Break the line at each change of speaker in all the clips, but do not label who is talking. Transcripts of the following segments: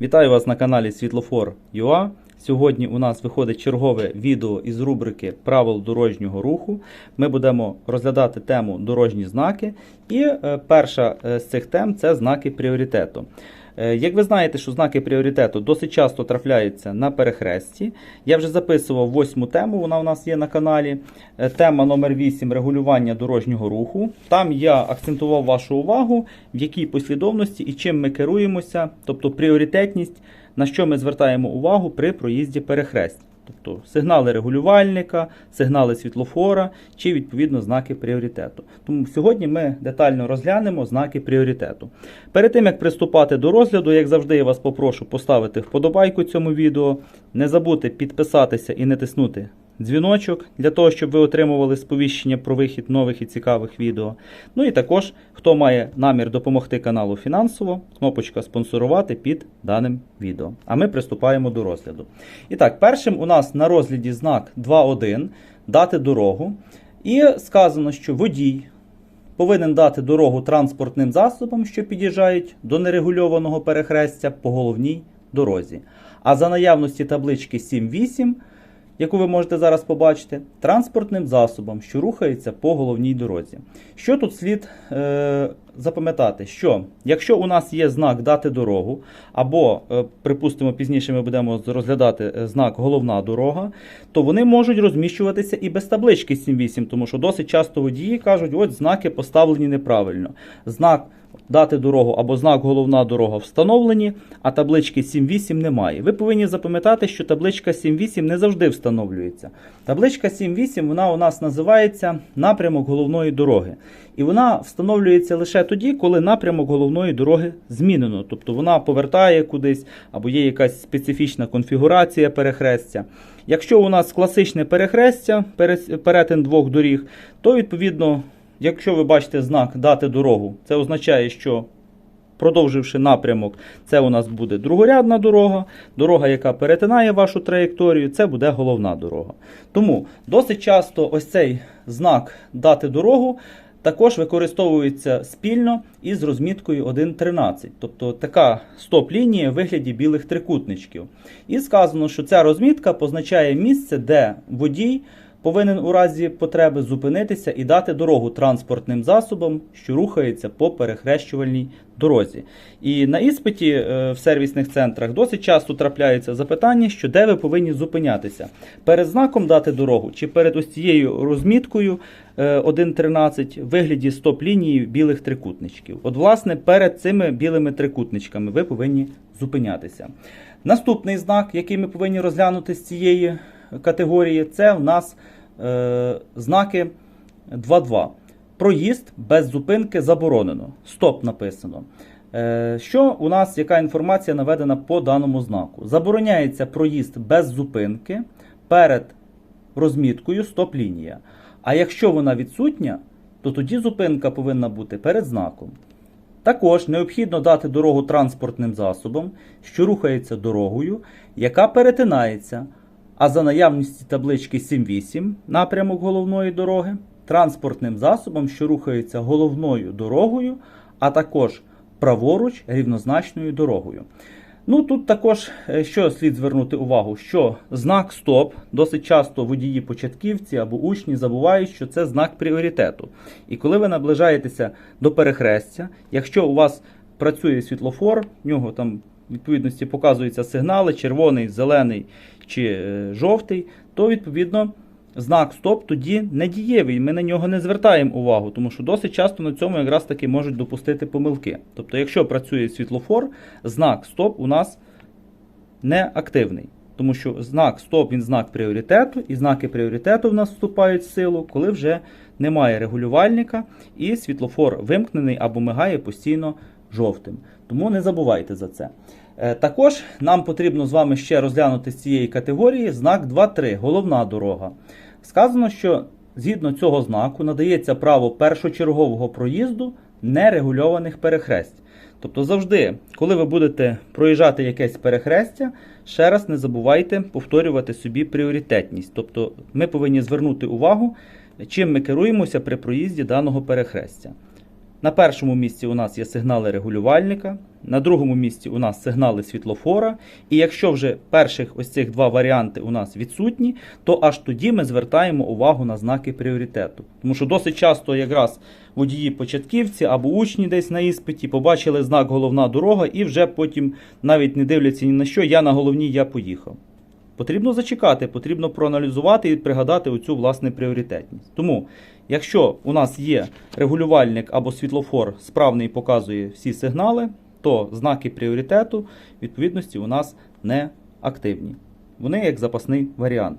Вітаю вас на каналі Світлофор.ua. Сьогодні у нас виходить чергове відео із рубрики Правил дорожнього руху. Ми будемо розглядати тему дорожні знаки. І е, перша е, з цих тем це знаки пріоритету. Е, Як ви знаєте, що знаки пріоритету досить часто трапляються на перехресті. Я вже записував восьму тему, вона у нас є на каналі. Е, Тема номер 8 регулювання дорожнього руху. Там я акцентував вашу увагу, в якій послідовності і чим ми керуємося, тобто пріоритетність, на що ми звертаємо увагу при проїзді перехресть. Тобто сигнали регулювальника, сигнали світлофора чи відповідно знаки пріоритету. Тому сьогодні ми детально розглянемо знаки пріоритету. Перед тим як приступати до розгляду, як завжди, я вас попрошу поставити вподобайку цьому відео, не забудьте підписатися і не тиснути дзвіночок для того, щоб ви отримували сповіщення про вихід нових і цікавих відео. Ну і також, хто має намір допомогти каналу фінансово, кнопочка спонсорувати під даним відео. А ми приступаємо до розгляду. І так, першим у нас на розгляді знак 2.1 дати дорогу. І сказано, що водій повинен дати дорогу транспортним засобам, що під'їжджають до нерегульованого перехрестя по головній дорозі. А за наявності таблички 7.8 яку ви можете зараз побачити, транспортним засобом, що рухається по головній дорозі. Що тут слід е, запам'ятати? Що якщо у нас є знак дати дорогу, або, е, припустимо, пізніше ми будемо розглядати е, знак головна дорога, то вони можуть розміщуватися і без таблички 7.8, тому що досить часто водії кажуть, от знаки поставлені неправильно. Знак дати дорогу або знак головна дорога встановлені, а таблички 7.8 немає. Ви повинні запам'ятати, що табличка 7.8 не завжди встановлюється. Табличка 7.8 вона у нас називається напрямок головної дороги. І вона встановлюється лише тоді, коли напрямок головної дороги змінено. Тобто вона повертає кудись, або є якась специфічна конфігурація перехрестя. Якщо у нас класичне перехрестя, перетин двох доріг, то відповідно Якщо ви бачите знак дати дорогу, це означає, що продовживши напрямок, це у нас буде другорядна дорога, дорога, яка перетинає вашу траєкторію, це буде головна дорога. Тому досить часто ось цей знак дати дорогу також використовується спільно із розміткою 1.13, тобто така стоп-лінія в вигляді білих трикутничків. І сказано, що ця розмітка позначає місце, де водій повинен у разі потреби зупинитися і дати дорогу транспортним засобам, що рухається по перехрещувальній дорозі. І на іспиті е, в сервісних центрах досить часто трапляються запитання, що де ви повинні зупинятися. Перед знаком дати дорогу чи перед ось цією розміткою е, 1.13 в вигляді стоп-лінії білих трикутничків. От, власне, перед цими білими трикутничками ви повинні зупинятися. Наступний знак, який ми повинні розглянути з цієї категорії, це в нас е, знаки 2.2. Проїзд без зупинки заборонено. Стоп написано. Е, що у нас, яка інформація наведена по даному знаку? Забороняється проїзд без зупинки перед розміткою стоп-лінія. А якщо вона відсутня, то тоді зупинка повинна бути перед знаком. Також необхідно дати дорогу транспортним засобам, що рухається дорогою, яка перетинається, а за наявності таблички 7.8 напрямок головної дороги, транспортним засобом, що рухається головною дорогою, а також праворуч рівнозначною дорогою. Ну тут також е, що слід звернути увагу, що знак стоп досить часто водії початківці або учні забувають, що це знак пріоритету. І коли ви наближаєтеся до перехрестя, якщо у вас працює світлофор, в нього там відповідності показуються сигнали червоний, зелений чи е, жовтий, то відповідно знак стоп тоді не дієвий. Ми на нього не звертаємо увагу, тому що досить часто на цьому якраз таки можуть допустити помилки. Тобто, якщо працює світлофор, знак стоп у нас не активний. Тому що знак стоп він знак пріоритету, і знаки пріоритету в нас вступають в силу, коли вже немає регулювальника, і світлофор вимкнений або мигає постійно жовтим. Тому не забувайте за це. Е, Також нам потрібно з вами ще розглянути з цієї категорії знак 2.3 головна дорога. Сказано, що згідно цього знаку надається право першочергового проїзду нерегульованих перехресть. Тобто завжди, коли ви будете проїжджати якесь перехрестя, ще раз не забувайте повторювати собі пріоритетність. Тобто ми повинні звернути увагу, чим ми керуємося при проїзді даного перехрестя. На першому місці у нас є сигнали регулювальника, на другому місці у нас сигнали світлофора. І якщо вже перших ось цих два варіанти у нас відсутні, то аж тоді ми звертаємо увагу на знаки пріоритету. Тому що досить часто якраз водії початківці або учні десь на іспиті побачили знак головна дорога і вже потім навіть не дивляться ні на що, я на головній я поїхав. Потрібно зачекати, потрібно проаналізувати і пригадати оцю власне пріоритетність. Тому, якщо у нас є регулювальник або світлофор справний показує всі сигнали, то знаки пріоритету відповідності у нас не активні. Вони як запасний варіант.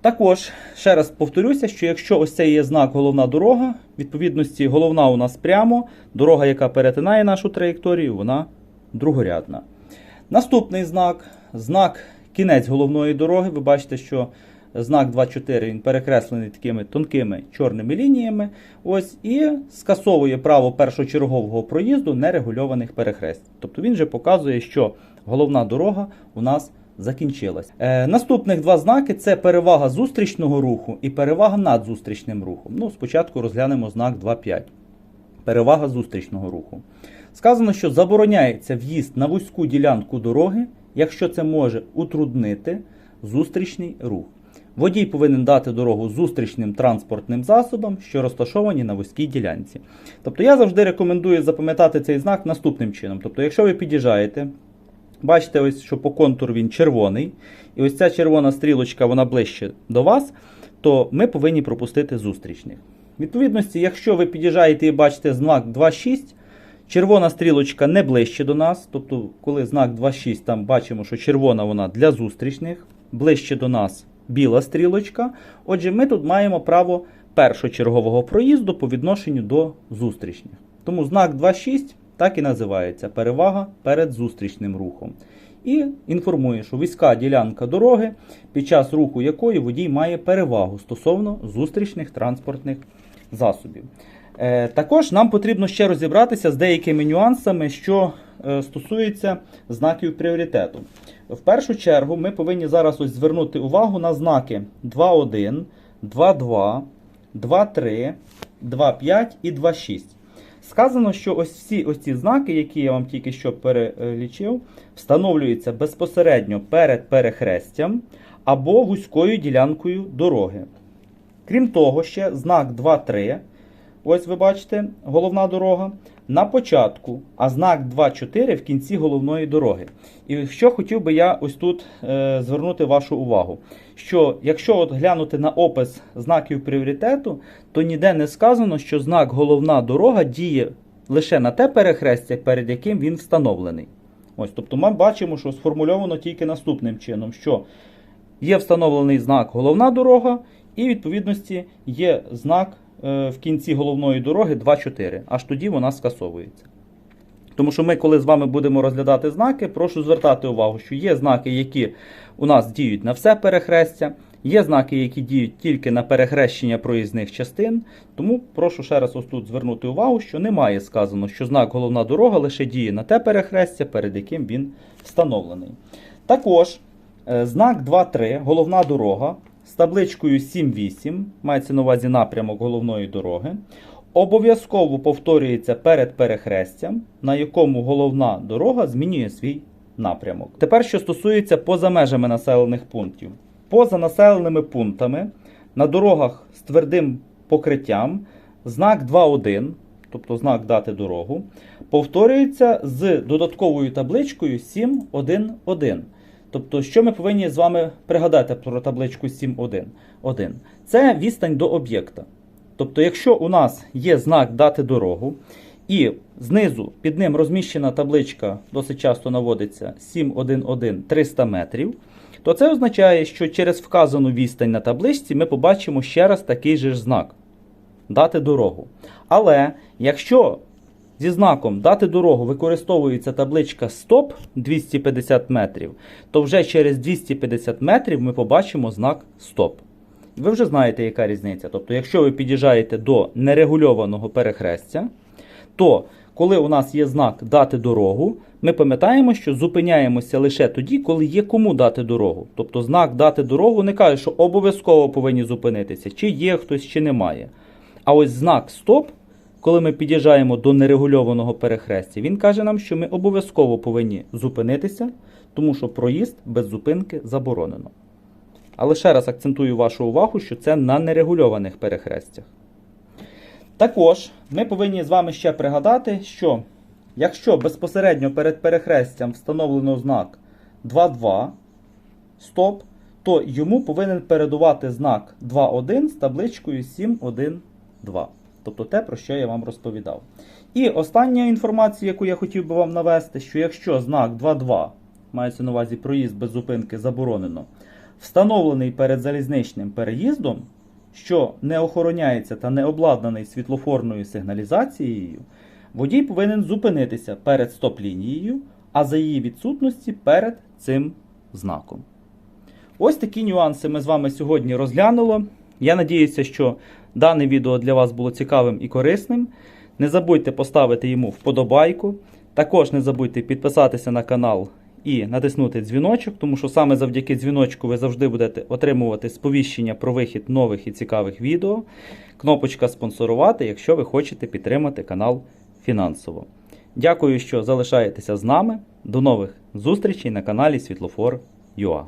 Також ще раз повторюся, що якщо ось це є знак головна дорога, відповідності головна у нас прямо, дорога, яка перетинає нашу траєкторію, вона другорядна. Наступний знак знак кінець головної дороги. Ви бачите, що знак 2.4 він перекреслений такими тонкими чорними лініями. Ось і скасовує право першочергового проїзду нерегульованих перехрест. Тобто він же показує, що головна дорога у нас закінчилась. Е, наступних два знаки це перевага зустрічного руху і перевага над зустрічним рухом. Ну, спочатку розглянемо знак 2.5. Перевага зустрічного руху. Сказано, що забороняється в'їзд на вузьку ділянку дороги, якщо це може утруднити зустрічний рух. Водій повинен дати дорогу зустрічним транспортним засобам, що розташовані на вузькій ділянці. Тобто я завжди рекомендую запам'ятати цей знак наступним чином. Тобто, якщо ви під'їжджаєте, бачите, ось, що по контуру він червоний, і ось ця червона стрілочка вона ближче до вас, то ми повинні пропустити зустрічних. Відповідності, якщо ви під'їжджаєте і бачите знак 2.6, червона стрілочка не ближче до нас, тобто, коли знак 2.6, там бачимо, що червона вона для зустрічних, ближче до нас біла стрілочка. Отже, ми тут маємо право першочергового проїзду по відношенню до зустрічних. Тому знак 2.6 так і називається перевага перед зустрічним рухом. І інформує, що війська ділянка дороги, під час руху якої водій має перевагу стосовно зустрічних транспортних засобів. Е, також нам потрібно ще розібратися з деякими нюансами, що е, стосується знаків пріоритету. В першу чергу ми повинні зараз ось звернути увагу на знаки 2.1, 2.2, 2.3, 2.5 і 2.6. Сказано, що ось всі ось ці знаки, які я вам тільки що перелічив, встановлюються безпосередньо перед перехрестям або вузькою ділянкою дороги. Крім того, ще знак 2.3, ось ви бачите, головна дорога, на початку, а знак 2.4 в кінці головної дороги. І що хотів би я ось тут е, звернути вашу увагу, що якщо от глянути на опис знаків пріоритету, то ніде не сказано, що знак головна дорога діє лише на те перехрестя, перед яким він встановлений. Ось, тобто ми бачимо, що сформульовано тільки наступним чином, що є встановлений знак головна дорога, і відповідності є знак в кінці головної дороги 2.4. Аж тоді вона скасовується. Тому що ми, коли з вами будемо розглядати знаки, прошу звертати увагу, що є знаки, які у нас діють на все перехрестя, є знаки, які діють тільки на перехрещення проїзних частин. Тому прошу ще раз ось тут звернути увагу, що немає сказано, що знак головна дорога лише діє на те перехрестя, перед яким він встановлений. Також е, знак 2.3, головна дорога з табличкою 7.8, мається на увазі напрямок головної дороги. Обов'язково повторюється перед перехрестям, на якому головна дорога змінює свій напрямок. Тепер, що стосується поза межами населених пунктів. Поза населеними пунктами на дорогах з твердим покриттям знак 2.1, тобто знак дати дорогу, повторюється з додатковою табличкою 7.1.1. Тобто, що ми повинні з вами пригадати про табличку 7.1.1? Це відстань до об'єкта. Тобто, якщо у нас є знак дати дорогу, і знизу під ним розміщена табличка, досить часто наводиться 711 300 метрів, то це означає, що через вказану відстань на табличці ми побачимо ще раз такий же ж знак дати дорогу. Але якщо зі знаком дати дорогу використовується табличка Стоп 250 метрів, то вже через 250 метрів ми побачимо знак Стоп. Ви вже знаєте, яка різниця. Тобто, якщо ви під'їжджаєте до нерегульованого перехрестя, то коли у нас є знак дати дорогу, ми пам'ятаємо, що зупиняємося лише тоді, коли є кому дати дорогу. Тобто знак дати дорогу не каже, що обов'язково повинні зупинитися, чи є хтось, чи немає. А ось знак стоп, коли ми під'їжджаємо до нерегульованого перехрестя, він каже нам, що ми обов'язково повинні зупинитися, тому що проїзд без зупинки заборонено. Але ще раз акцентую вашу увагу, що це на нерегульованих перехрестях. Також ми повинні з вами ще пригадати, що якщо безпосередньо перед перехрестям встановлено знак 2.2 стоп, то йому повинен передувати знак 2.1 з табличкою 7.1.2. Тобто те, про що я вам розповідав. І остання інформація, яку я хотів би вам навести, що якщо знак 2.2, мається на увазі проїзд без зупинки заборонено, встановлений перед залізничним переїздом, що не охороняється та не обладнаний світлофорною сигналізацією, водій повинен зупинитися перед стоп-лінією, а за її відсутності перед цим знаком. Ось такі нюанси ми з вами сьогодні розглянули. Я надіюся, що дане відео для вас було цікавим і корисним. Не забудьте поставити йому вподобайку. Також не забудьте підписатися на канал і натиснути дзвіночок, тому що саме завдяки дзвіночку ви завжди будете отримувати сповіщення про вихід нових і цікавих відео. Кнопочка спонсорувати, якщо ви хочете підтримати канал фінансово. Дякую, що залишаєтеся з нами. До нових зустрічей на каналі Світлофор.ua